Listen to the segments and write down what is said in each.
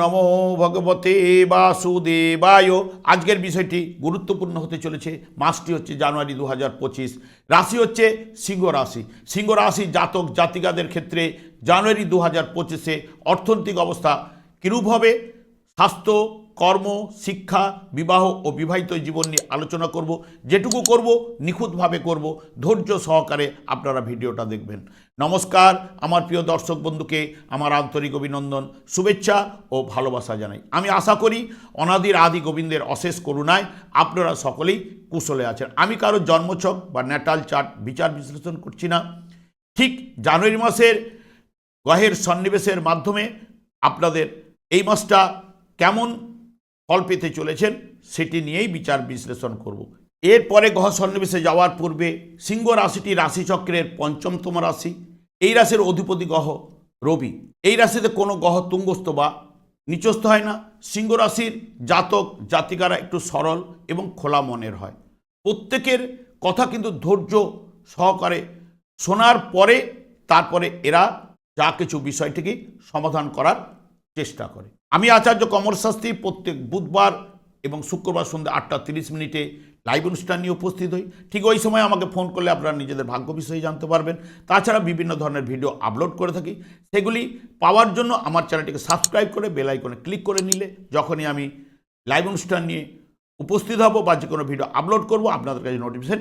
নমো ভগবতে বাসুদেবায়। আজকের বিষয়টি গুরুত্বপূর্ণ হতে চলেছে। মাসটি হচ্ছে জানুয়ারি দু হাজার পঁচিশ। রাশি হচ্ছে সিংহ রাশি। সিংহ রাশি জাতক জাতিকাদের ক্ষেত্রে জানুয়ারি দু হাজার পঁচিশে অর্থনৈতিক অবস্থা কীরূপ হবে? স্বাস্থ্য কর্ম, শিক্ষা, বিবাহ ও বিবাহিত জীবন নিয়ে আলোচনা করব। যেটুকু করব, নিখুঁতভাবে করব। ধৈর্য সহকারে আপনারা ভিডিওটা দেখবেন। নমস্কার, আমার প্রিয় দর্শক বন্ধুকে, আমার আন্তরিক অভিনন্দন, শুভেচ্ছা ও ভালোবাসা জানাই। আমি আশা করি অনাদির আদি গোবিন্দের অশেষ করুণায় আপনারা সকলেই কুশলে আছেন। আমি কারও জন্মছক বা ন্যাটাল চার্ট বিচার বিশ্লেষণ করছি না। ঠিক জানুয়ারি মাসের গহের সন্নিবেশের মাধ্যমে আপনাদের এই মাসটা কেমন ফল পেতে চলেছেন, সেটি নিয়েই বিচার বিশ্লেষণ করব। এরপরে গ্রহ সন্নিবেশে যাওয়ার পূর্বে সিংহ রাশিটি রাশিচক্রের পঞ্চমতম রাশি। এই রাশির অধিপতি গ্রহ রবি। এই রাশিতে কোনো গ্রহ তুঙ্গস্থ বা নিচস্থ হয় না। সিংহ রাশির জাতক জাতিকারা একটু সরল এবং খোলা মনের হয়। প্রত্যেকের কথা কিন্তু ধৈর্য সহকারে শোনার পরে, তারপরে এরা যা কিছু বিষয়টিকে সমাধান করার চেষ্টা করে। আমি আচার্য কমর শাস্ত্রী প্রত্যেক বুধবার এবং শুক্রবার সন্ধ্যা আটটা তিরিশ মিনিটে লাইভ অনুষ্ঠান নিয়ে উপস্থিত হই। ঠিক ওই সময় আমাকে ফোন করলে আপনারা নিজেদের ভাগ্য বিষয়ে জানতে পারবেন। তাছাড়া বিভিন্ন ধরনের ভিডিও আপলোড করে থাকি। সেগুলি পাওয়ার জন্য আমার চ্যানেলটিকে সাবস্ক্রাইব করে বেল আইকনে ক্লিক করে নিলে যখনই আমি লাইভ অনুষ্ঠান নিয়ে উপস্থিত হব বা যে কোনো ভিডিও আপলোড করব, আপনাদের কাছে নোটিফিকেশন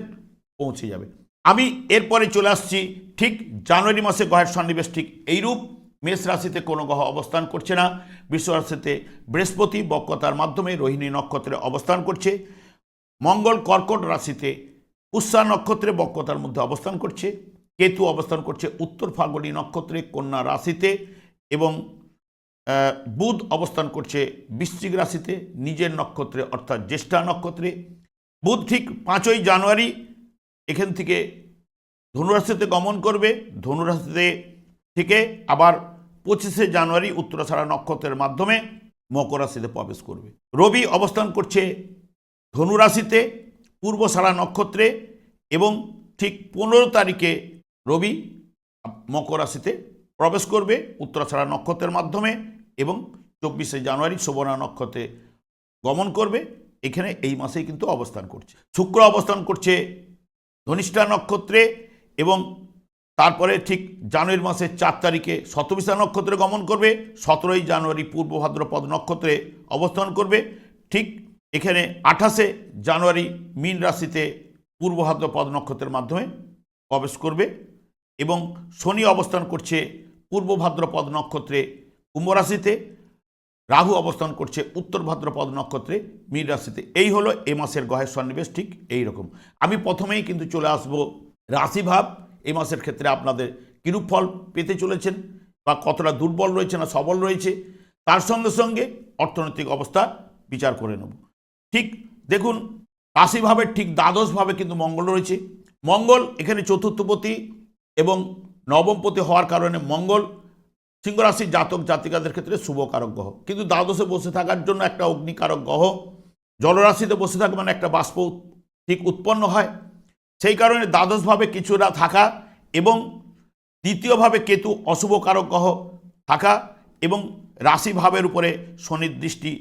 পৌঁছে যাবে। আমি এরপরে চলে আসছি ঠিক জানুয়ারি মাসে গ্রহের সন্নিবেশ ঠিক এইরূপ। মেষ রাশিতে কোনো গ্রহ অবস্থান করছে না। বিশ্ব রাশিতে বৃহস্পতি বক্রতার মাধ্যমে রোহিণী নক্ষত্রে অবস্থান করছে। মঙ্গল কর্কট রাশিতে পুষ্যা নক্ষত্রে বক্রতার মধ্যে অবস্থান করছে। কেতু অবস্থান করছে উত্তর ফাল্গুনী নক্ষত্রে, কন্যা রাশিতে এবং বুধ অবস্থান করছে বৃশ্চিক রাশিতে, নিজের নক্ষত্রে অর্থাৎ জ্যেষ্ঠা নক্ষত্রে। বুধ ঠিক পাঁচই জানুয়ারি এখান থেকে ধনুরাশিতে গমন করবে। ধনুরাশিতে থেকে আবার পঁচিশে জানুয়ারি উত্তরাষাঢ়া নক্ষত্রের মাধ্যমে মকর রাশিতে প্রবেশ করবে। রবি অবস্থান করছে ধনুরাশিতে পূর্বসারা নক্ষত্রে এবং ঠিক পনেরো তারিখে রবি মকর রাশিতে প্রবেশ করবে উত্তরাছাড়া নক্ষত্রের মাধ্যমে এবং চব্বিশে জানুয়ারি শোভনা নক্ষত্রে গমন করবে। এখানে এই মাসেই কিন্তু অবস্থান করছে। শুক্র অবস্থান করছে ধনিষ্ঠা নক্ষত্রে এবং তারপরে ঠিক জানুয়ারি মাসের চার তারিখে শতবিশা নক্ষত্রে গমন করবে, সতেরোই জানুয়ারি পূর্ব ভাদ্রপদ নক্ষত্রে অবস্থান করবে, ঠিক এখানে আঠাশে জানুয়ারি মীন রাশিতে পূর্ব ভাদ্রপদ নক্ষত্রের মাধ্যমে প্রবেশ করবে এবং শনি অবস্থান করছে পূর্ব ভাদ্রপদ নক্ষত্রে কুম্ভ রাশিতে, রাহু অবস্থান করছে উত্তর ভাদ্রপদ নক্ষত্রে মীন রাশিতে। এই হলো এ মাসের গ্রহের সন্নিবেশ, ঠিক এই রকম। আমি প্রথমেই কিন্তু চলে আসব রাশিভাব এই মাসের ক্ষেত্রে আপনাদের কিরূপ ফল পেতে চলেছেন বা কতটা দুর্বল রয়েছে না সবল রয়েছে, তার সঙ্গে সঙ্গে অর্থনৈতিক অবস্থা বিচার করে নেব। ঠিক দেখুন রাশিভাবের ঠিক দ্বাদশভাবে কিন্তু মঙ্গল রয়েছে। মঙ্গল এখানে চতুর্থপতি এবং নবমপতি হওয়ার কারণে মঙ্গল সিংহরাশির জাতক জাতিকাদের ক্ষেত্রে শুভকারক গ্রহ। কিন্তু দ্বাদশে বসে থাকার জন্য একটা অগ্নিকারক গ্রহ, জলরাশিতে বসে থাকা মানে একটা বাষ্প ঠিক উৎপন্ন হয়। সেই কারণে দ্বাদশভাবে কিছুটা থাকা এবং দ্বিতীয়ভাবে কেতু অশুভকারক গ্রহ থাকা এবং রাশিভাবের উপরে শনির দৃষ্টি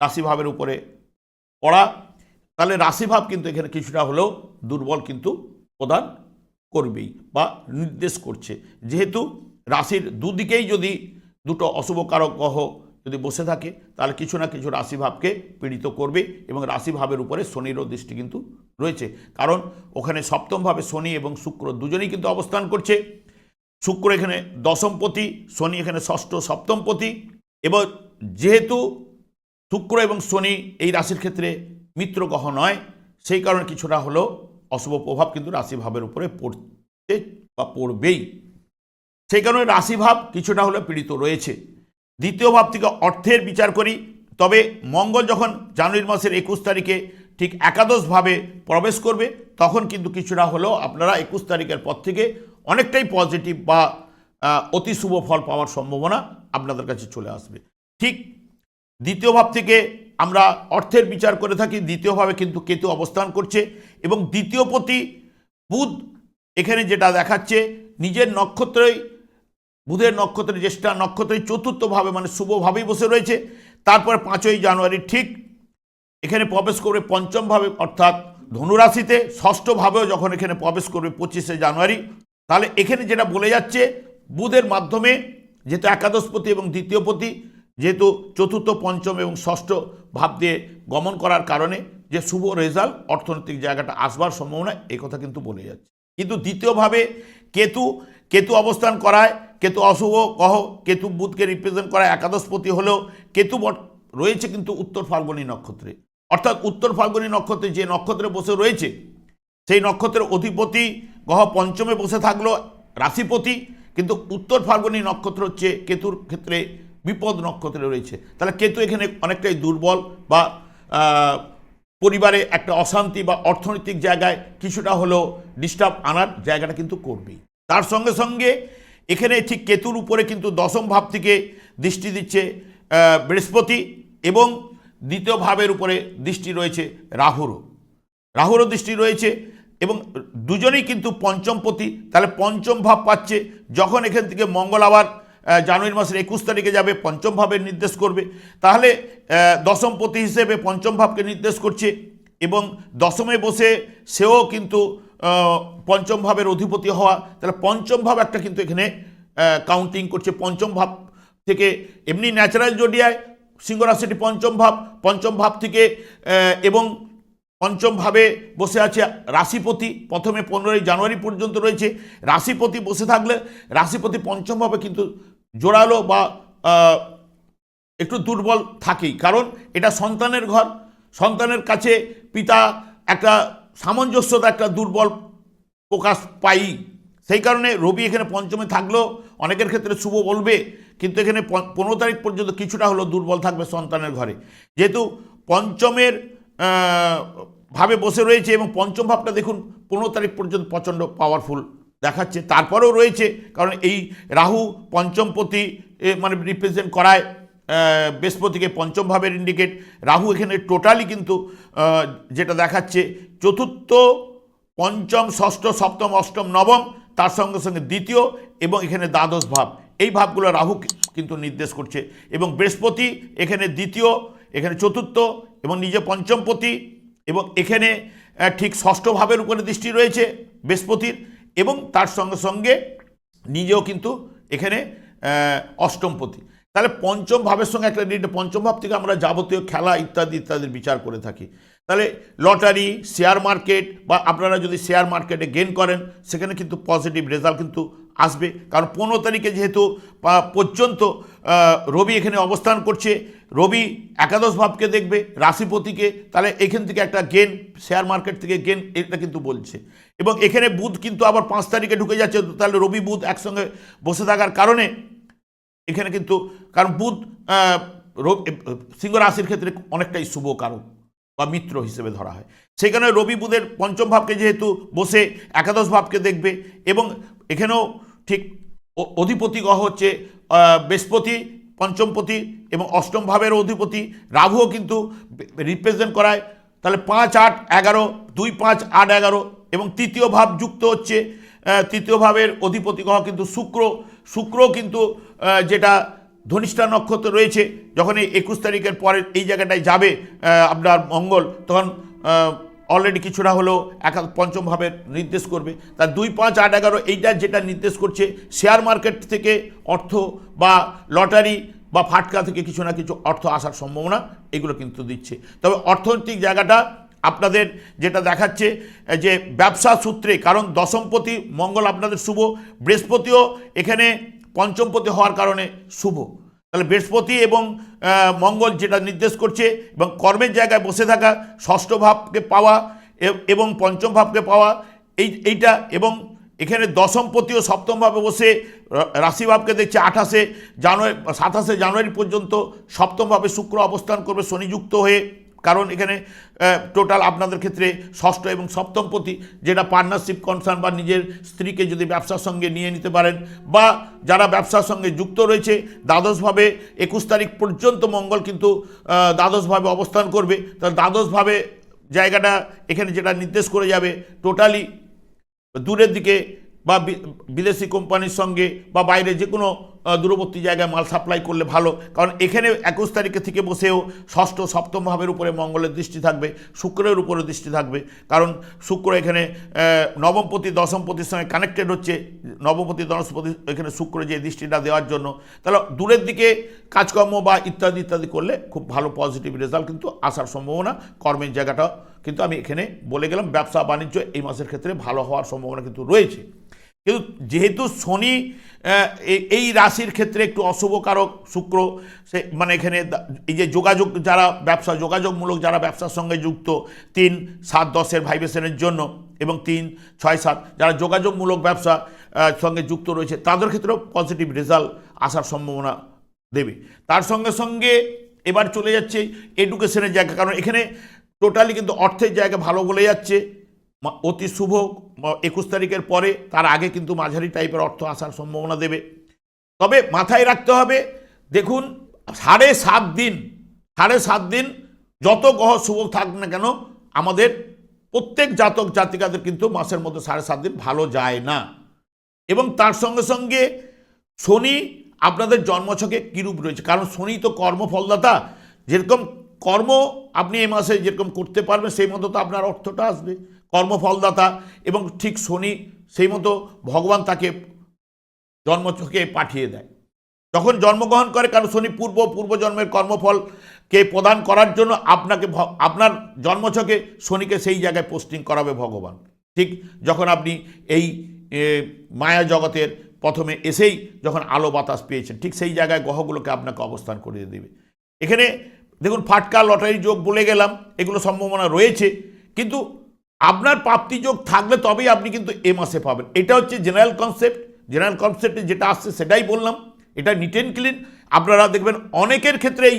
রাশিভাবের উপরে পড়া, তাহলে রাশিভাব কিন্তু এখানে কিছুটা হলেও দুর্বল কিন্তু প্রদান করবেই বা নির্দেশ করছে। যেহেতু রাশির দুদিকেই যদি দুটো অশুভকারক গ্রহ যদি বসে থাকে, তাহলে কিছু না কিছু রাশিভাবকে পীড়িত করবে এবং রাশিভাবের উপরে শনিরও দৃষ্টি কিন্তু রয়েছে। কারণ ওখানে সপ্তমভাবে শনি এবং শুক্র দুজনেই কিন্তু অবস্থান করছে। শুক্র এখানে দশমপতি শনি এখানে ষষ্ঠ সপ্তমপতি এবং যেহেতু শুক্র এবং শনি এই রাশির ক্ষেত্রে মিত্র গ্রহ নয়, সেই কারণে কিছুটা হলেও অশুভ প্রভাব কিন্তু রাশিভাবের উপরে পড়তে বা পড়বেই। সেই কারণে রাশিভাব কিছুটা হলেও পীড়িত রয়েছে। দ্বিতীয় ভাব থেকে অর্থের বিচার করি। তবে মঙ্গল যখন জানুয়ারি মাসের একুশ তারিখে ঠিক একাদশভাবে প্রবেশ করবে, তখন কিন্তু কিছুটা হলেও আপনারা একুশ তারিখের পর থেকে অনেকটাই পজিটিভ বা অতি শুভ ফল পাওয়ার সম্ভাবনা আপনাদের কাছে চলে আসবে। ঠিক দ্বিতীয় ভাব থেকে আমরা অর্থের বিচার করে থাকি দ্বিতীয়ভাবে কিন্তু কেতু অবস্থান করছে এবং দ্বিতীয় প্রতি বুধ এখানে যেটা দেখাচ্ছে, নিজের নক্ষত্রই বুধের নক্ষত্রের জ্যেষ্ঠা নক্ষত্রের চতুর্থভাবে মানে শুভভাবেই বসে রয়েছে। তারপরে পাঁচই জানুয়ারি, ঠিক এখানে প্রবেশ করবে পঞ্চমভাবে অর্থাৎ ধনুরাশিতে ষষ্ঠভাবেও যখন এখানে প্রবেশ করবে পঁচিশে জানুয়ারি, তাহলে এখানে যেটা বলে যাচ্ছে, বুধের মাধ্যমে যেহেতু একাদশপতি এবং দ্বিতীয়পতি, যেহেতু চতুর্থ, পঞ্চম এবং ষষ্ঠ ভাব দিয়ে গমন করার কারণে যে শুভ রেজাল্ট, অর্থনৈতিক জায়গাটা আসবার সম্ভাবনা, এই কথা কিন্তু বলে যাচ্ছে। কিন্তু দ্বিতীয়ভাবে কেতু কেতু অবস্থান করায়, কেতু অশুভ কহ কেতু বুধকে রিপ্রেজেন্ট করায় একাদশপতি হলেও কেতু রয়েছে কিন্তু উত্তর ফাল্গুনী নক্ষত্রে। অর্থাৎ উত্তর ফাল্গুনী নক্ষত্রে যে নক্ষত্রে বসে রয়েছে, সেই নক্ষত্রের অধিপতি গ্রহ পঞ্চমে বসে থাকল, রাশিপতি। কিন্তু উত্তর ফাল্গুনী নক্ষত্র হচ্ছে কেতুর ক্ষেত্রে বিপদ নক্ষত্রে রয়েছে। তাহলে কেতু এখানে অনেকটাই দুর্বল বা পরিবারে একটা অশান্তি বা অর্থনৈতিক জায়গায় কিছুটা হলেও ডিস্টার্ব আনার জায়গাটা কিন্তু করবেই। তার সঙ্গে সঙ্গে এখানে ঠিক কেতুর উপরে কিন্তু দশম ভাব থেকে দৃষ্টি দিচ্ছে বৃহস্পতি এবং দ্বিতীয় ভাবের উপরে দৃষ্টি রয়েছে রাহুরও। রাহুরও দৃষ্টি রয়েছে এবং দুজনেই কিন্তু পঞ্চমপতি। তাহলে পঞ্চম ভাব পাচ্ছে যখন এখান থেকে মঙ্গল আবার জানুয়ারি মাসের একুশ তারিখে যাবে, পঞ্চম ভাবের নির্দেশ করবে। তাহলে দশমপতি হিসেবে পঞ্চম ভাবকে নির্দেশ করছে এবং দশমে বসে সেও কিন্তু পঞ্চম ভাবের অধিপতি হওয়া, তাহলে পঞ্চম ভাব একটা কিন্তু এখানে কাউন্টিং করছে। পঞ্চম ভাব থেকে এমনি ন্যাচারাল জোডিয়ায় সিংহ রাশিটি পঞ্চম ভাব পঞ্চম ভাব থেকে এবং পঞ্চম ভাবে বসে আছে রাশিপতি। প্রথমে পনেরোই জানুয়ারি পর্যন্ত রয়েছে। রাশিপতি বসে থাকলে, রাশিপতি পঞ্চম ভাবে কিন্তু জোরালো বা একটু দুর্বল থাকেই। কারণ এটা সন্তানের ঘর। সন্তানের কাছে পিতা একটা সামঞ্জস্যতা একটা দুর্বল প্রকাশ পাই। সেই কারণে রবি এখানে পঞ্চমে থাকলেও অনেকের ক্ষেত্রে শুভ বলবে, কিন্তু এখানে পনেরো তারিখ পর্যন্ত কিছুটা হলেও দুর্বল থাকবে সন্তানের ঘরে। যেহেতু পঞ্চমের ভাবে বসে রয়েছে এবং পঞ্চম ভাবটা দেখুন পনেরো তারিখ পর্যন্ত প্রচণ্ড পাওয়ারফুল দেখাচ্ছে। তারপরেও রয়েছে, কারণ এই রাহু পঞ্চমপতি মানে রিপ্রেজেন্ট করায় বৃহস্পতিকে পঞ্চম ভাবের ইন্ডিকেট রাহু এখানে টোটালি কিন্তু যেটা দেখাচ্ছে, চতুর্থ, পঞ্চম, ষষ্ঠ, সপ্তম, অষ্টম, নবম, তার সঙ্গে সঙ্গে দ্বিতীয় এবং এখানে দ্বাদশ ভাব। এই ভাবগুলো রাহু কিন্তু নির্দেশ করছে। এবং বৃহস্পতি এখানে দ্বিতীয়, এখানে চতুর্থ এবং নিজে পঞ্চমপতি এবং এখানে ঠিক ষষ্ঠ ভাবের উপরে দৃষ্টি রয়েছে বৃহস্পতির এবং তার সঙ্গে সঙ্গে নিজেও কিন্তু এখানে অষ্টমপতি তাহলে পঞ্চম ভাবের সঙ্গে একটা রিলেটেড পঞ্চম ভাব থেকে আমরা যাবতীয় খেলা ইত্যাদি, ইত্যাদির বিচার করে থাকি। তাহলে লটারি শেয়ার মার্কেট বা আপনারা যদি শেয়ার মার্কেটে গেন করেন, সেখানে কিন্তু পজিটিভ রেজাল্ট কিন্তু আসবে। কারণ পনেরো তারিখে যেহেতু পর্যন্ত রবি এখানে অবস্থান করছে, রবি একাদশ ভাবকে দেখবে, রাশিপতিকে, তাহলে এখান থেকে একটা গেন শেয়ার মার্কেট থেকে গেন এটা কিন্তু বলছে। এবং এখানে বুধ কিন্তু আবার পাঁচ তারিখে ঢুকে যাচ্ছে, তাহলে রবি বুধ একসঙ্গে বসে থাকার কারণে এখানে কিন্তু কারণ বুধ আহ, র- সিংহ রাশির ক্ষেত্রে অনেকটাই শুভ কারণ বা মিত্র হিসেবে ধরা হয়। সেখানে রবি বুধের পঞ্চম ভাবকে যেহেতু বসে একাদশ ভাবকে দেখবে এবং এখানেও ঠিক অধিপতি গ্রহ হচ্ছে বৃহস্পতি পঞ্চমপতি এবং অষ্টম ভাবের অধিপতি। রাহুও কিন্তু রিপ্রেজেন্ট করায়। তাহলে পাঁচ আট এগারো দুই পাঁচ আট এগারো এবং তৃতীয় ভাব যুক্ত হচ্ছে তৃতীয় ভাবের অধিপতি গ্রহ কিন্তু শুক্র। শুক্র কিন্তু যেটা ধনিষ্ঠা নক্ষত্র রয়েছে যখন এই একুশ তারিখের পরে এই জায়গাটায় যাবে আপনার মঙ্গল, তখন অলরেডি কিছুটা হলেও একা পঞ্চমভাবে নির্দেশ করবে। তার দুই পাঁচ আট এগারো এইটা যেটা নির্দেশ করছে শেয়ার মার্কেট থেকে অর্থ বা লটারি বা ফাটকা থেকে কিছু না কিছু অর্থ আসার সম্ভাবনা, এগুলো কিন্তু দিচ্ছে। তবে অর্থনৈতিক জায়গাটা আপনাদের যেটা দেখাচ্ছে যে ব্যবসা সূত্রে, কারণ দশমপতি মঙ্গল আপনাদের শুভ, বৃহস্পতিও এখানে পঞ্চমপতি হওয়ার কারণে শুভ। তাহলে বৃহস্পতি এবং মঙ্গল যেটা নির্দেশ করছে এবং কর্মের জায়গায় বসে থাকা, ষষ্ঠ ভাবকে পাওয়া এবং পঞ্চম ভাবকে পাওয়া, এই, এইটা এবং এখানে দশমপতি ও সপ্তম ভাবে বসে রাশিভাবকে দেখছে আঠাশে জানুয়ারি, সাতাশে জানুয়ারি পর্যন্ত সপ্তমভাবে শুক্র অবস্থান করবে শনিযুক্ত হয়ে। কারণ এখানে টোটাল আপনাদের ক্ষেত্রে ষষ্ঠ এবং সপ্তমপতি যেটা পার্টনারশিপ কনসার্ন বা নিজের স্ত্রীকে যদি ব্যবসার সঙ্গে নিয়ে নিতে পারেন বা যারা ব্যবসার সঙ্গে যুক্ত রয়েছে, দ্বাদশভাবে একুশ তারিখ পর্যন্ত মঙ্গল কিন্তু দ্বাদশভাবে অবস্থান করবে। তাহলে দ্বাদশভাবে জায়গাটা এখানে যেটা নির্দেশ করে যাবে টোটালি দূরের দিকে বা বিদেশি কোম্পানির সঙ্গে বা বাইরে যে কোনো দূরবর্তী জায়গায় মাল সাপ্লাই করলে ভালো। কারণ এখানে একুশ তারিখে থেকে বসেও ষষ্ঠ, সপ্তম ভাবের উপরে মঙ্গলের দৃষ্টি থাকবে, শুক্রের উপরে দৃষ্টি থাকবে। কারণ শুক্র এখানে নবমপতি দশমপতির সঙ্গে কানেক্টেড হচ্ছে। নবমপতি দশমপতি এখানে শুক্র যে দৃষ্টিটা দেওয়ার জন্য। তাহলে দূরের দিকে কাজকর্ম বা ইত্যাদি ইত্যাদি করলে খুব ভালো পজিটিভ রেজাল্ট কিন্তু আসার সম্ভাবনা কর্মের জায়গাটা। কিন্তু আমি এখানে বলে গেলাম, ব্যবসা, বাণিজ্য এই মাসের ক্ষেত্রে ভালো হওয়ার সম্ভাবনা কিন্তু রয়েছে। কিন্তু যেহেতু শনি এই- রাশির ক্ষেত্রে একটু অশুভকারক শুক্র, সে মানে এখানে এই যে যোগাযোগ যারা ব্যবসা, যোগাযোগমূলক যারা ব্যবসার সঙ্গে যুক্ত, তিন, সাত, দশের ভাইব্রেশনের জন্য এবং তিন, ছয়, সাত, যারা যোগাযোগমূলক ব্যবসা সঙ্গে যুক্ত রয়েছে, তাদের ক্ষেত্রেও পজিটিভ রেজাল্ট আসার সম্ভাবনা দেবে। তার সঙ্গে সঙ্গে এবার চলে যাচ্ছে এডুকেশনের জায়গা, কারণ এখানে টোটালি কিন্তু অর্থের জায়গা ভালো বলে যাচ্ছে। অতি শুভ একুশ তারিখের পরে তার আগে কিন্তু মাঝারি টাইপের অর্থ আসার সম্ভাবনা দেবে। তবে মাথায় রাখতে হবে, দেখুন, সাড়ে সাত দিন, সাড়ে সাত দিন যত গ্রহ শুভ থাক না কেন, আমাদের প্রত্যেক জাতক জাতিকাদের কিন্তু মাসের মধ্যে সাড়ে সাত দিন ভালো যায় না। এবং তার সঙ্গে সঙ্গে শনি আপনাদের জন্মছকে কিরূপ রয়েছে? কারণ শনি তো কর্মফলদাতা, যেরকম কর্ম আপনি এই মাসে যেরকম করতে পারবেন, সেই মতো তো আপনার অর্থটা আসবে। কর্মফলদাতা এবং ঠিক শনি সেই মতো ভগবান তাকে জন্মছকে পাঠিয়ে দেয়। যখন জন্মগ্রহণ করে কারণ শনি পূর্ব, পূর্বজন্মের কর্মফলকে প্রদান করার জন্য আপনাকে আপনার জন্মছকে শনিকে সেই জায়গায় পোস্টিং করাবে ভগবান। ঠিক যখন আপনি এই মায়া জগতের প্রথমে এসেই যখন আলো বাতাস পেয়েছেন, ঠিক সেই জায়গায় গ্রহগুলোকে আপনাকে অবস্থান করিয়ে দেবে। এখানে দেখুন, ফাটকা, লটারি যোগ বলে গেলাম, এগুলো সম্ভাবনা রয়েছে, কিন্তু আপনার প্রাপ্তি যোগ থাকলে তবেই আপনি কিন্তু এ মাসে পাবেন। এটা হচ্ছে জেনারেল কনসেপ্ট জেনারেল কনসেপ্টে যেটা আসছে সেটাই বললাম। এটা নিট অ্যান্ড ক্লিন আপনারা দেখবেন অনেকের ক্ষেত্রেই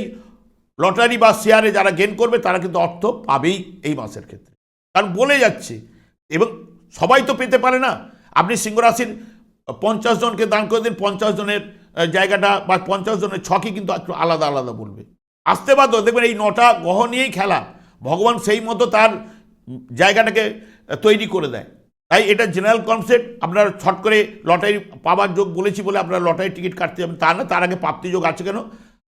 লটারি বা শেয়ারে যারা গেন করবে, তারা কিন্তু অর্থ পাবেই এই মাসের ক্ষেত্রে। কারণ বলে যাচ্ছে, এবং সবাই তো পেতে পারে না। আপনি সিংহরাশির পঞ্চাশ জনকে দান করে দিন, পঞ্চাশ জনের জায়গাটা বা পঞ্চাশ জনের ছকই কিন্তু একটু আলাদা আলাদা বলবে। আসতে বাধ্য, দেখবেন এই নটা গ্রহ নিয়েই খেলা। ভগবান সেই মতো তার জায়গাটাকে তৈরি করে দেয়। তাই এটা জেনারেল কনসেপ্ট আপনার ছট করে লটারি পাওয়ার যোগ বলেছি বলে আপনারা লটারি টিকিট কাটতে যাবেন, তা না, তার আগে প্রাপ্তি যোগ আছে কেন?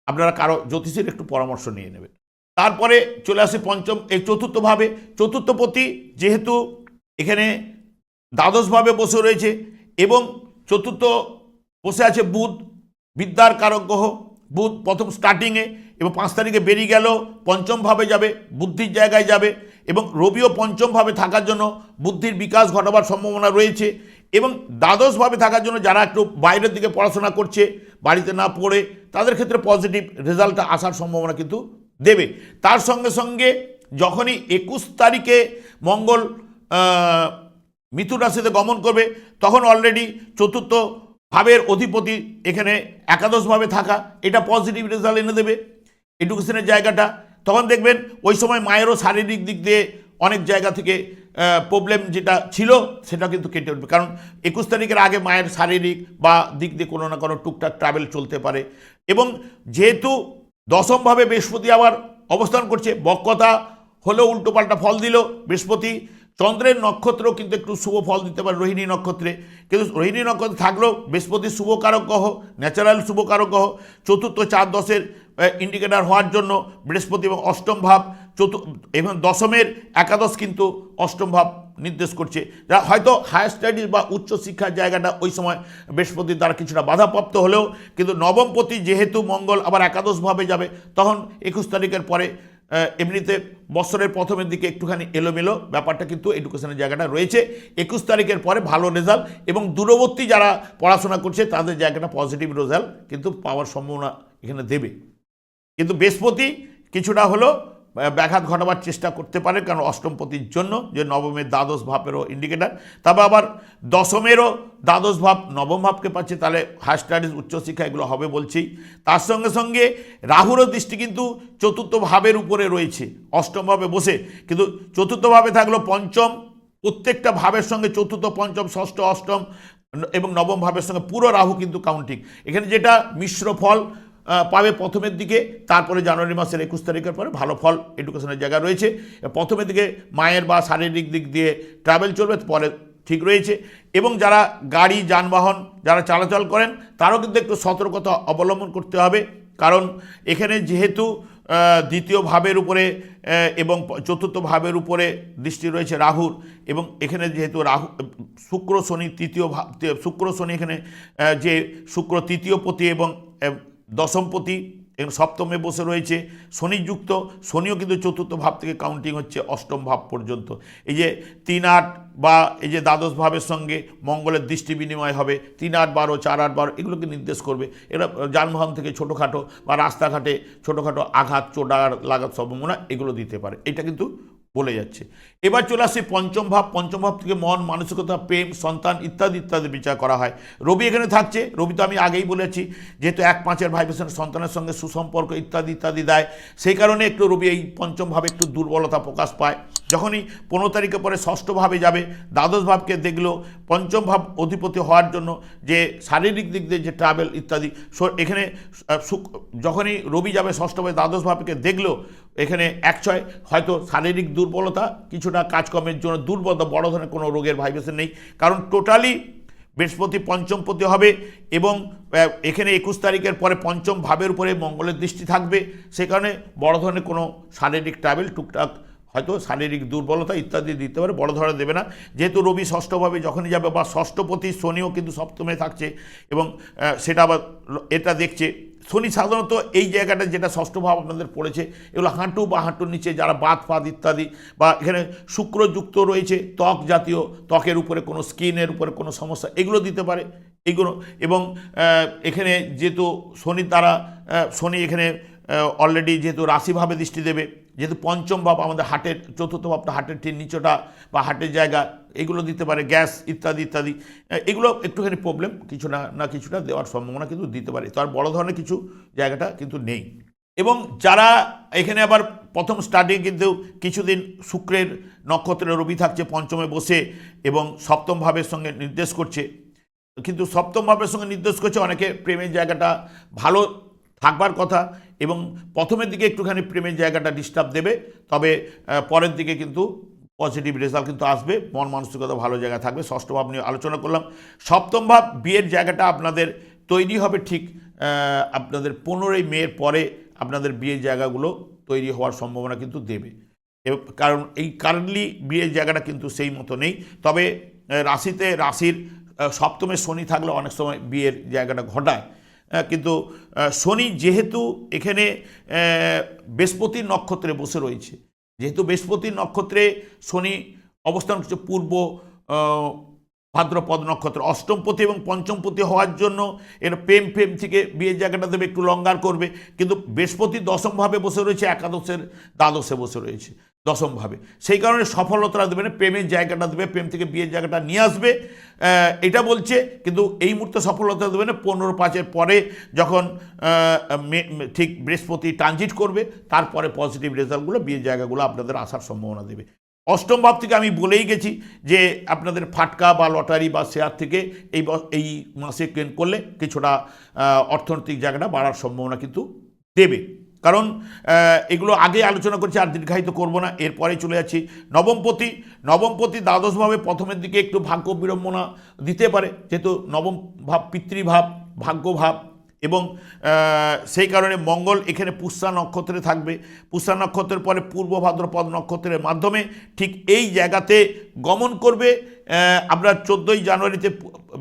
আপনারা কারও জ্যোতিষের একটু পরামর্শ নিয়ে নেবেন। তারপরে চলে আসে পঞ্চম, এই চতুর্থভাবে, চতুর্থপতি যেহেতু এখানে দ্বাদশভাবে বসে রয়েছে এবং চতুর্থ বসে আছে বুধ, বিদ্যার কারক গ্রহ, বুধ প্রথম স্টার্টিংয়ে এবং পাঁচ তারিখে বেরিয়ে গেল, পঞ্চমভাবে যাবে, বুদ্ধির জায়গায় যাবে এবং রবিও পঞ্চমভাবে থাকার জন্য বুদ্ধির বিকাশ ঘটাবার সম্ভাবনা রয়েছে এবং দ্বাদশভাবে থাকার জন্য যারা একটু বাইরের দিকে পড়াশোনা করছে, বাড়িতে না পড়ে, তাদের ক্ষেত্রে পজিটিভ রেজাল্টটা আসার সম্ভাবনা কিন্তু দেবে। তার সঙ্গে সঙ্গে যখনই একুশ তারিখে মঙ্গল মিথুন রাশিতে গমন করবে, তখন অলরেডি চতুর্থ ভাবের অধিপতি এখানে একাদশভাবে থাকা, এটা পজিটিভ রেজাল্ট এনে দেবে। এডুকেশনের জায়গাটা তখন দেখবেন ওই সময় মায়েরও শারীরিক দিক দিয়ে অনেক জায়গা থেকে প্রবলেম যেটা ছিল সেটা কিন্তু কেটে উঠবে। কারণ একুশ তারিখের আগে মায়ের শারীরিক বা দিক দিয়ে কোনো না কোনো টুকটাক ট্রাভেল চলতে পারে। এবং যেহেতু দশমভাবে বৃহস্পতি আবার অবস্থান করছে, বক্রতা হলেও উল্টোপাল্টা ফল দিল। বৃহস্পতি, চন্দ্রের নক্ষত্রও কিন্তু একটু শুভ ফল দিতে পারে রোহিণী নক্ষত্রে। কিন্তু রোহিণী নক্ষত্রে থাকলেও বৃহস্পতি শুভকারক গ্রহ ন্যাচারাল শুভকারক গ্রহ, চতুর্থ চার দশের ইন্ডিকেটার হওয়ার জন্য বৃহস্পতি এবং অষ্টম ভাব, চতু, এবং দশমের একাদশ কিন্তু অষ্টম ভাব নির্দেশ করছে। যা হয়তো হায়ার স্টাডিজ বা উচ্চ শিক্ষার জায়গাটা ওই সময় বৃহস্পতির দ্বারা কিছুটা বাধাপ্রাপ্ত হলেও, কিন্তু নবমপতি যেহেতু মঙ্গল, আবার একাদশভাবে যাবে, তখন একুশ তারিখের পরে এমনিতে বছরের প্রথমের দিকে একটুখানি এলোমেলো ব্যাপারটা কিন্তু এডুকেশনের জায়গাটা রয়েছে। একুশ তারিখের পরে ভালো রেজাল্ট এবং দূরবর্তী যারা পড়াশোনা করছে, তাদের জায়গাটা পজিটিভ রেজাল্ট কিন্তু পাওয়ার সম্ভাবনা এখানে দেবে। কিন্তু বৃহস্পতি কিছুটা হলো ব্যাঘাত ঘটাবার চেষ্টা করতে পারে, কারণ অষ্টমপতির জন্য যে নবমের দ্বাদশ ভাবেরও ইন্ডিকেটার তবে আবার দশমেরও দ্বাদশ ভাব, নবম ভাবকে পাচ্ছে, তাহলে হায়ার স্টাডিজ উচ্চশিক্ষা এগুলো হবে বলছি। তার সঙ্গে সঙ্গে রাহুরও দৃষ্টি কিন্তু চতুর্থ ভাবের উপরে রয়েছে, অষ্টম ভাবে বসে। কিন্তু চতুর্থ ভাবে থাকল পঞ্চম, প্রত্যেকটা ভাবের সঙ্গে চতুর্থ, পঞ্চম, ষষ্ঠ, অষ্টম, এবং নবম ভাবের সঙ্গে পুরো রাহু কিন্তু কাউন্টিং এখানে যেটা মিশ্র ফল পাবে প্রথমের দিকে, তারপরে জানুয়ারি মাসের একুশ তারিখের পরে ভালো ফল এডুকেশনের জায়গা রয়েছে। প্রথমের দিকে মায়ের বা শারীরিক দিক দিয়ে ট্রাভেল চলবে, পরে ঠিক রয়েছে। এবং যারা গাড়ি, যানবাহন, যারা চলাচল করেন, তারও কিন্তু একটু সতর্কতা অবলম্বন করতে হবে। কারণ এখানে যেহেতু দ্বিতীয় ভাবের উপরে এবং চতুর্থ ভাবের উপরে দৃষ্টি রয়েছে রাহুর। এবং এখানে যেহেতু রাহু, শুক্র, শনি, তৃতীয় ভাব শুক্র, শনি এখানে যে শুক্র, তৃতীয় পতি এবং দশমপতি এবং সপ্তমে বসে রয়েছে শনিযুক্ত। শনিও কিন্তু চতুর্থ ভাব থেকে কাউন্টিং হচ্ছে অষ্টম ভাব পর্যন্ত। এই যে তিন আট বা এই যে দ্বাদশ ভাবের সঙ্গে মঙ্গলের দৃষ্টি বিনিময় হবে, তিন আট বারো, চার আট বারো, এগুলোকে নির্দেশ করবে। এরা যানবাহন থেকে ছোটোখাটো বা রাস্তাঘাটে ছোটোখাটো আঘাত চোটার লাগার সম্ভাবনা এগুলো দিতে পারে। এটা কিন্তু বলে যাচ্ছে। এবার চলে আসছে পঞ্চম ভাব পঞ্চম ভাব থেকে মন, মানসিকতা, প্রেম, সন্তান ইত্যাদি ইত্যাদি বিচার করা হয়। রবি এখানে থাকছে। রবি তো আমি আগেই বলেছি, যেহেতু এক পাঁচের ভাইব্রেশন সন্তানের সঙ্গে সুসম্পর্ক ইত্যাদি ইত্যাদি দেয়, সেই কারণে একটু রবি এই পঞ্চম ভাবে একটু দুর্বলতা প্রকাশ পায়। যখনই পনেরো তারিখে পরে ষষ্ঠ ভাবে যাবে, দ্বাদশ ভাবকে দেখল পঞ্চম ভাব অধিপতি হওয়ার জন্য যে শারীরিক দিক দিয়ে যে ট্রাভেল ইত্যাদি এখানে যখনই রবি যাবে ষষ্ঠ ভাবে, দ্বাদশ ভাবকে দেখল, এখানে এক ছয়, হয়তো শারীরিক দুর্বলতা কিছুটা কাজকর্মের জন্য দুর্বলতা বড় ধরনের কোনো রোগের ভাইব্রেশন নেই। কারণ টোটালি বৃহস্পতি পঞ্চমপতি হবে এবং এখানে একুশ তারিখের পরে পঞ্চম ভাবের উপরে মঙ্গলের দৃষ্টি থাকবে। সে কারণে বড় ধরনের কোনো শারীরিক ট্রাভেল, টুকটাক হয়তো শারীরিক দুর্বলতা ইত্যাদি দিতে পারে, বড় ধরনের দেবে না। যেহেতু রবি ষষ্ঠভাবে যখনই যাবে বা ষষ্ঠপতি শনিও কিন্তু সপ্তমে থাকছে এবং সেটা আবার এটা দেখছে। শনি সাধারণত এই জায়গাটা যেটা ষষ্ঠ ভাব আপনাদের পড়েছে, এগুলো হাঁটু বা হাঁটুর নিচে যারা বাত ফাত ইত্যাদি বা এখানে শুক্রযুক্ত রয়েছে, ত্বক জাতীয়, ত্বকের উপরে কোনো স্কিনের উপরে কোনো সমস্যা, এগুলো দিতে পারে। এগুলো এবং এখানে যেহেতু শনি তারা শনি এখানে অলরেডি যেহেতু রাশিভাবে দৃষ্টি দেবে, যেহেতু পঞ্চম ভাব আমাদের হাটের, চতুর্থ ভাবটা হাটের ঠিক নিচটা বা হাটের জায়গা, এগুলো দিতে পারে, গ্যাস ইত্যাদি ইত্যাদি এগুলো একটুখানি প্রবলেম কিছু না না কিছুটা দেওয়ার সম্ভাবনা কিন্তু দিতে পারে। তার বড় ধরনের কিছু জায়গাটা কিন্তু নেই। এবং যারা এখানে আবার প্রথম স্টার্টিং কিন্তু কিছুদিন শুক্রের নক্ষত্রে রবি থাকছে, পঞ্চমে বসে এবং সপ্তম ভাবের সঙ্গে নির্দেশ করছে। কিন্তু সপ্তম ভাবের সঙ্গে নির্দেশ করছে, অনেকে প্রেমের জায়গাটা ভালো থাকবার কথা এবং প্রথমের দিকে একটুখানি প্রেমের জায়গাটা ডিস্টার্ব দেবে, তবে পরের দিকে কিন্তু পজিটিভ রেজাল্ট কিন্তু আসবে, মন মানসিকতা ভালো জায়গা থাকবে, ষষ্ঠ ভাব নিয়ে আলোচনা করলাম। সপ্তম ভাব, বিয়ের জায়গাটা আপনাদের তৈরি হবে ঠিক আপনাদের পনেরোই মেয়ের পরে আপনাদের বিয়ের জায়গাগুলো তৈরি হওয়ার সম্ভাবনা কিন্তু দেবে। কারণ এই কারেন্টলি বিয়ের জায়গাটা কিন্তু সেই মতো নেই। তবে রাশিতে রাশির সপ্তমে শনি থাকলে অনেক সময় বিয়ের জায়গাটা ঘটায়। কিন্তু শনি যেহেতু এখানে বৃহস্পতির নক্ষত্রে বসে রয়েছে, যেহেতু বৃহস্পতির নক্ষত্রে শনি অবস্থান করছে পূর্ব ভাদ্রপদ নক্ষত্র, অষ্টমপতি এবং পঞ্চমপতি হওয়ার জন্য এর প্রেম প্রেম থেকে বিয়ের জায়গাটা দেবে, একটু লঙ্গার করবে, কিন্তু বৃহস্পতি দশমভাবে বসে রয়েছে, একাদশের দ্বাদশে বসে রয়েছে, দশমভাবে। সেই কারণে সফলতা দেবে না, প্রেমের জায়গাটা দেবে, প্রেম থেকে বিয়ের জায়গাটা নিয়ে আসবে এটা বলছে, কিন্তু এই মুহূর্তে সফলতা দেবে না। পনেরো পাঁচের পরে যখন ঠিক বৃহস্পতি ট্রানজিট করবে, তারপরে পজিটিভ রেজাল্টগুলো বিয়ের জায়গাগুলো আপনাদের আসার সম্ভাবনা দেবে। অষ্টম ভাব থেকে আমি বলেই গেছি যে, আপনাদের ফাটকা বা লটারি বা শেয়ার থেকে এই এই মাসে কেন করলে কিছুটা অর্থনৈতিক জায়গাটা বাড়ার সম্ভাবনা কিন্তু দেবে। কারণ এগুলো আগে আলোচনা করছি, আর দীর্ঘায়িত করব না। এরপরে চলে যাচ্ছি। নবমপতি নবমপতি দ্বাদশভাবে প্রথমের দিকে একটু ভাগ্য বিড়ম্বনা দিতে পারে, যেহেতু নবম ভাব পিতৃভাব, ভাগ্যভাব এবং সেই কারণে মঙ্গল এখানে পুষ্যা নক্ষত্রে থাকবে। পুষ্যা নক্ষত্রের পরে পূর্ব ভাদ্রপদ নক্ষত্রের মাধ্যমে ঠিক এই জায়গাতে গমন করবে আপনার চোদ্দোই জানুয়ারিতে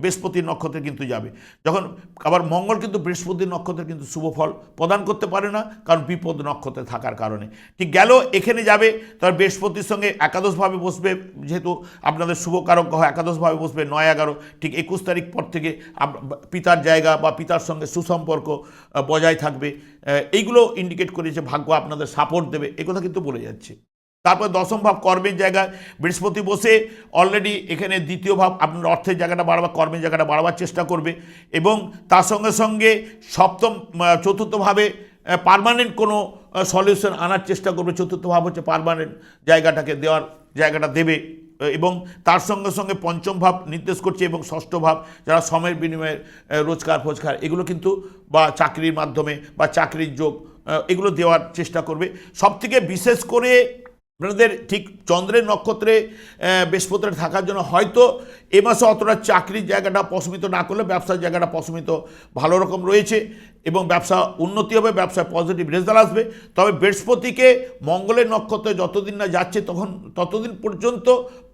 বৃহস্পতির নক্ষত্রে কিন্তু যাবে। যখন, আবার মঙ্গল কিন্তু বৃহস্পতির নক্ষত্রে কিন্তু শুভ ফল প্রদান করতে পারে না, কারণ বিপদ নক্ষত্রে থাকার কারণে। ঠিক গেল, এখানে যাবে, তার বৃহস্পতির সঙ্গে একাদশভাবে বসবে, যেহেতু আপনাদের শুভকারক গ্রহ একাদশভাবে বসবে, নয় এগারো, ঠিক একুশ তারিখ পর থেকে পিতার জায়গা বা পিতার সঙ্গে সুসম্পর্ক বজায় থাকবে। এইগুলো ইন্ডিকেট করেছে, ভাগ্য আপনাদের সাপোর্ট দেবে কথা কিন্তু বলে যাচ্ছে। তারপর দশম ভাব কর্মের জায়গায় বৃহস্পতি বসে অলরেডি এখানে দ্বিতীয় ভাব আপনার অর্থের জায়গাটা বাড়াবার, কর্মের জায়গাটা বাড়াবার চেষ্টা করবে এবং তার সঙ্গে সঙ্গে সপ্তম চতুর্থভাবে পারমানেন্ট কোনো সলিউশন আনার চেষ্টা করবে। চতুর্থ ভাব হচ্ছে পারমানেন্ট জায়গাটাকে দেওয়ার, জায়গাটা দেবে এবং তার সঙ্গে সঙ্গে পঞ্চম ভাব নির্দেশ করছে এবং ষষ্ঠ ভাব যারা সময়ের বিনিময়ে রোজগার ফোজগার এগুলো কিন্তু বা চাকরির মাধ্যমে বা চাকরির যোগ এগুলো দেওয়ার চেষ্টা করবে। সবথেকে বিশেষ করে আপনাদের ঠিক চন্দ্রের নক্ষত্রে বৃহস্পতির থাকার জন্য হয়তো এ মাসে অতটা চাকরির জায়গাটা প্রশমিত না করলে ব্যবসার জায়গাটা প্রশমিত ভালো রকম রয়েছে এবং ব্যবসা উন্নতি হবে, ব্যবসায় পজিটিভ রেজাল্ট আসবে। তবে বৃহস্পতিকে মঙ্গলের নক্ষত্রে যতদিন না যাচ্ছে তখন, ততদিন পর্যন্ত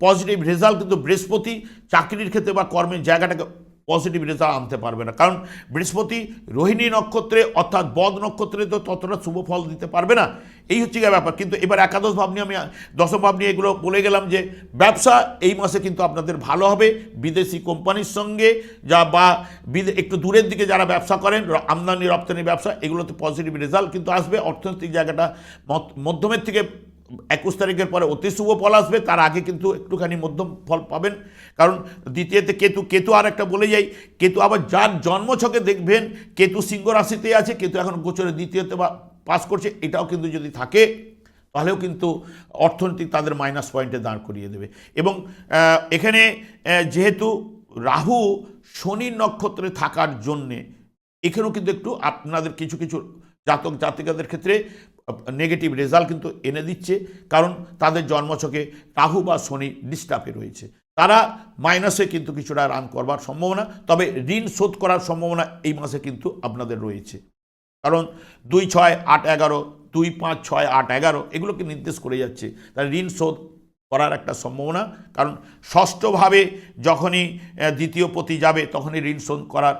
পজিটিভ রেজাল্ট কিন্তু বৃহস্পতি চাকরির ক্ষেত্রে বা কর্মের জায়গাটাকে পজিটিভ রেজাল্ট আনতে পারবে না। কারণ বৃহস্পতি রোহিণী নক্ষত্রে অর্থাৎ বদ নক্ষত্রে তো ততটা শুভ ফল দিতে পারবে না। এই হচ্ছে গিয়ে ব্যাপার। কিন্তু এবার একাদশ ভাব নিয়ে আমি, দশম ভাব নিয়ে এগুলো বলে গেলাম যে, ব্যবসা এই মাসে কিন্তু আপনাদের ভালো হবে। বিদেশি কোম্পানির সঙ্গে যা বা একটু দূরের দিকে যারা ব্যবসা করেন আমদানি রপ্তানি ব্যবসা, এগুলোতে পজিটিভ রেজাল্ট কিন্তু আসবে। অর্থনৈতিক জায়গাটা মধ্যমের থেকে একুশ তারিখের পরে অতি শুভ ফল আসবে, তার আগে কিন্তু একটুখানি মধ্যম ফল পাবেন। কারণ দ্বিতীয়তে কেতু কেতু আর একটা বলে যাই, কেতু আবার যার জন্মছকে দেখবেন, কেতু সিংহ রাশিতে আছে, কেতু এখন গোচরে দ্বিতীয়তে বা পাস করছে, এটাও কিন্তু যদি থাকে, তাহলেও কিন্তু অর্থনৈতিক তাদের মাইনাস পয়েন্টে দাঁড় করিয়ে দেবে। এবং এখানে যেহেতু রাহু শনির নক্ষত্রে থাকার জন্যে, এখানেও কিন্তু একটু আপনাদের কিছু কিছু জাতক জাতিকাদের ক্ষেত্রে নেগেটিভ রেজাল্ট কিন্তু এনে দিচ্ছে, কারণ তাদের জন্মছকে রাহু বা শনি ডিস্টার্বে রয়েছে। তারা মাইনাসে কিন্তু কিছুটা রান করবার সম্ভাবনা, তবে ঋণ শোধ করার সম্ভাবনা এই মাসে কিন্তু আপনাদের রয়েছে। কারণ দুই ছয় আট এগারো, দুই পাঁচ ছয় আট এগারো এগুলোকে নির্দেশ করে যাচ্ছে। তার ঋণ শোধ করার একটা সম্ভাবনা, কারণ ষষ্ঠভাবে যখনই দ্বিতীয় পতি যাবে, তখনই ঋণ শোধ করার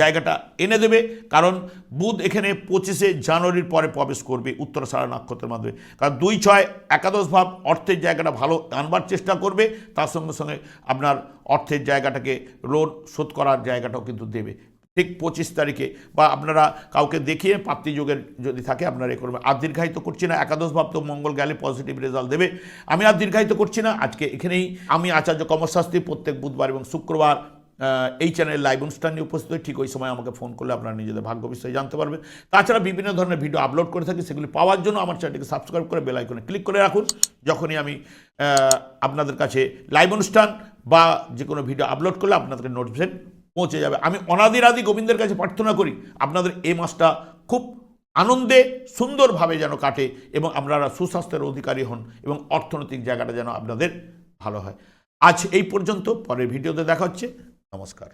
জায়গাটা এনে দেবে। কারণ বুধ এখানে পঁচিশে জানুয়ারির পরে প্রবেশ করবে উত্তরাষাঢ়া নক্ষত্রের মাধ্যমে। কারণ দুই ছয় একাদশ ভাব অর্থের জায়গাটা ভালো আনবার চেষ্টা করবে। তার সঙ্গে সঙ্গে আপনার অর্থের জায়গাটাকে লোন শোধ করার জায়গাটাও কিন্তু দেবে। ঠিক পঁচিশ তারিখে বা আপনারা কাউকে দেখিয়ে পাতৃযোগের যদি থাকে আপনারা এ করবেন। আর দীর্ঘায়িত করছি না, একাদশ ভাব তো মঙ্গল গেলে পজিটিভ রেজাল্ট দেবে। আমি আর দীর্ঘায়িত করছি না, আজকে এখানেই। আমি আচার্য কমরশাস্ত্রী প্রত্যেক বুধবার এবং শুক্রবার এই চ্যানেল লাইভ অনুষ্ঠান উপস্থিত হই ঠিক ওই সময় আমাকে ফোন করলে আপনারা নিজেদের ভাগ্য বিষয়ে জানতে পারবেন। তাছাড়া বিভিন্ন ধরনের ভিডিও আপলোড করে থাকি, সেগুলি পাওয়ার জন্য আমার চ্যানেলটিকে সাবস্ক্রাইব করে বেল আইকনে ক্লিক করে রাখুন। যখনই আমি আপনাদের কাছে লাইভ অনুষ্ঠান বা যে কোনো ভিডিও আপলোড করলে আপনাদের নোটিফিকেশন পৌঁছে যাবে। আমি অনাদির আদি গোবিন্দের কাছে প্রার্থনা করি, আপনাদের এই মাসটা খুব আনন্দে সুন্দরভাবে যেন কাটে এবং আপনারা সুস্বাস্থ্যের অধিকারী হন এবং অর্থনৈতিক জায়গাটা যেন আপনাদের ভালো হয়। আজ এই পর্যন্ত, পরের ভিডিওতে দেখা হচ্ছে। নমস্কার।